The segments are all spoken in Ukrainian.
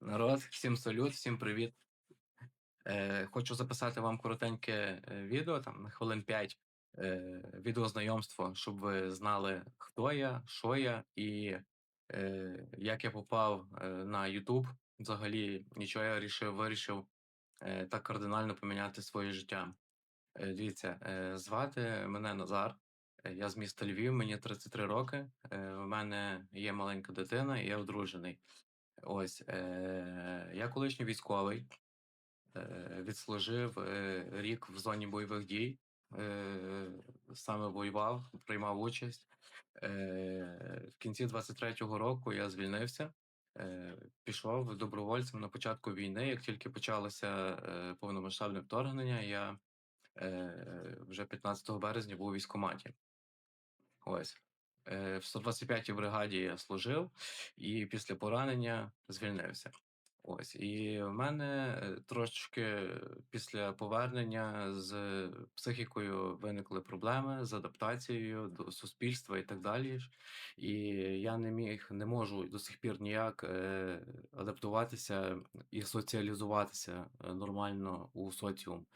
Народ, всім салют, всім привіт. Е, хочу записати вам коротеньке е, відео, там на хвилин 5, е, відеознайомство, щоб ви знали, хто я, що я і е, як я попав е, на YouTube. Взагалі, нічого я рішив, вирішив е, так кардинально поміняти своє життя. Е, дивіться, е, звати мене Назар. е, Я з міста Львів, мені 33 роки. Е, у мене є маленька дитина, і я одружений. Ось, е, я колишній військовий, е, відслужив е, рік в зоні бойових дій, е, саме воював, приймав участь. Е, в кінці 23-го року я звільнився, е, пішов добровольцем на початку війни. Як тільки почалося е, повномасштабне вторгнення, я е, вже 15 березня був у військкоматі. Ось. Е, В 125-й бригаді я служив і після поранення звільнився. Ось. І в мене е, трошечки після повернення з психікою виникли проблеми з адаптацією до суспільства і так далі. І я не міг, не можу до сих пір ніяк е, адаптуватися і соціалізуватися е, нормально у соціум.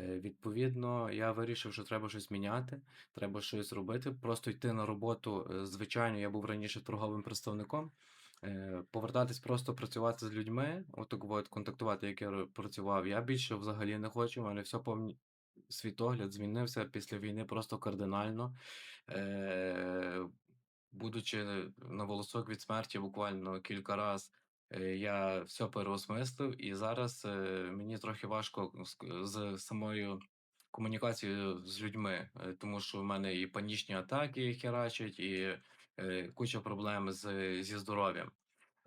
Відповідно, я вирішив, що треба щось міняти, треба щось робити, просто йти на роботу. Звичайно, я був раніше торговим представником. Е, Повертатись просто працювати з людьми, отак от контактувати, як я працював. Я більше взагалі не хочу. У мене все повні світогляд змінився після війни просто кардинально. Е, будучи на волосок від смерті буквально кілька раз, е, я все переосмислив, і зараз е, мені трохи важко з, самою комунікацією з людьми, тому що в мене і панічні атаки херачать, і куча проблем з, зі здоров'ям.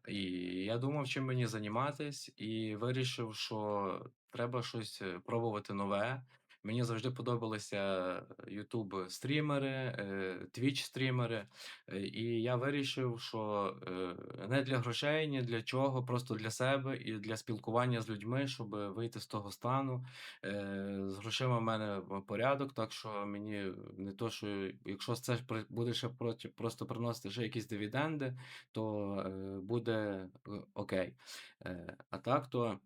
І я думав, чим мені займатись, і вирішив, що треба щось е, пробувати нове. Мені завжди подобалися YouTube стрімери, е, Twitch стрімери, е, і я вирішив, що е, не для грошей, ні для чого, просто для себе і для спілкування з людьми, щоб вийти з того стану. Е, З грошима в мене порядок, так що мені не то, що якщо це буде ще просто приносити ще якісь дивіденди, то е, буде е, окей. Е, а так то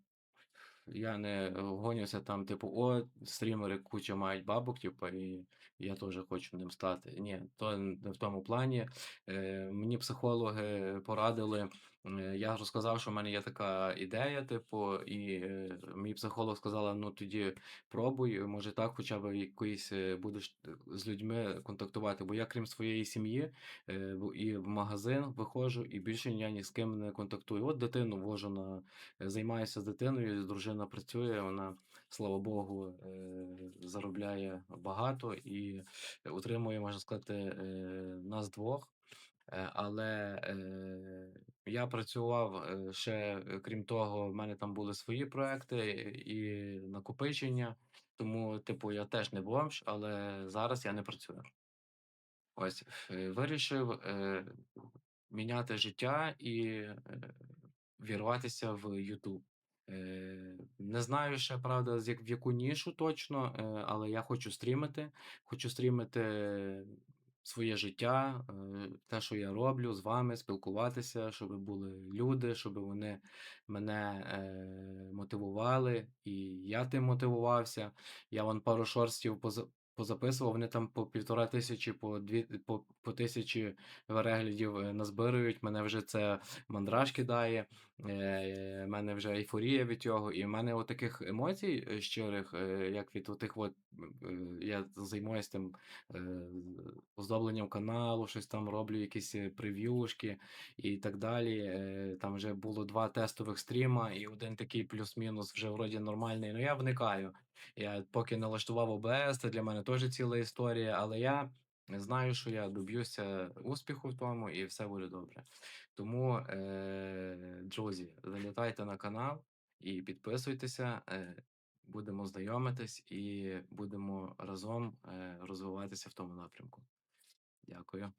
я не гонюся там, типу, о, стрімери куча мають бабок, типу, і я теж хочу ним стати. Ні, то не в тому плані. Е, мені психологи порадили. Е, Я розказав, що в мене є така ідея, типу, і е, мій психолог сказала: ну тоді пробуй, може так, хоча б якийсь е, будеш з людьми контактувати. Бо я, крім своєї сім'ї, і в магазин виходжу, і більше я ні з ким не контактую. От дитину вожу на Займаюся з дитиною, дружина працює, вона, слава Богу, заробляє багато і утримує, можна сказати, нас двох. Е, Але е, я працював е, ще, е, крім того, в мене там були свої проекти і накопичення, тому, типу, я теж не бомж, але зараз я не працюю. Ось вирішив е, міняти життя і е, вірватися в Ютуб. Е, не знаю ще, правда, з в яку нішу точно, е, але я хочу стрімити. Хочу стрімити своє життя, е, те, що я роблю з вами, спілкуватися, щоб були люди, щоб вони мене е, мотивували, і я тим мотивувався. Я вон пару шорстів поза- позаписував, вони там по півтора тисячі, по дві по, по тисячі переглядів е, назбирують. Мене вже це мандраж кидає, е, мене вже ейфорія від цього, і в мене таких емоцій е, щирих, е, як від отих от, я займаюся тим оздобленням каналу, щось там роблю, якісь прев'юшки і так далі. Там вже було два тестових стріма, і один такий плюс-мінус вже вроді нормальний. Ну я вникаю. Я поки налаштував ОБС, це для мене теж ціла історія, але я знаю, що я доб'юся успіху в тому і все буде добре. Тому, е, друзі, залітайте на канал і підписуйтеся. Е, будемо знайомитись і будемо разом е, розвиватися в тому напрямку. Дякую.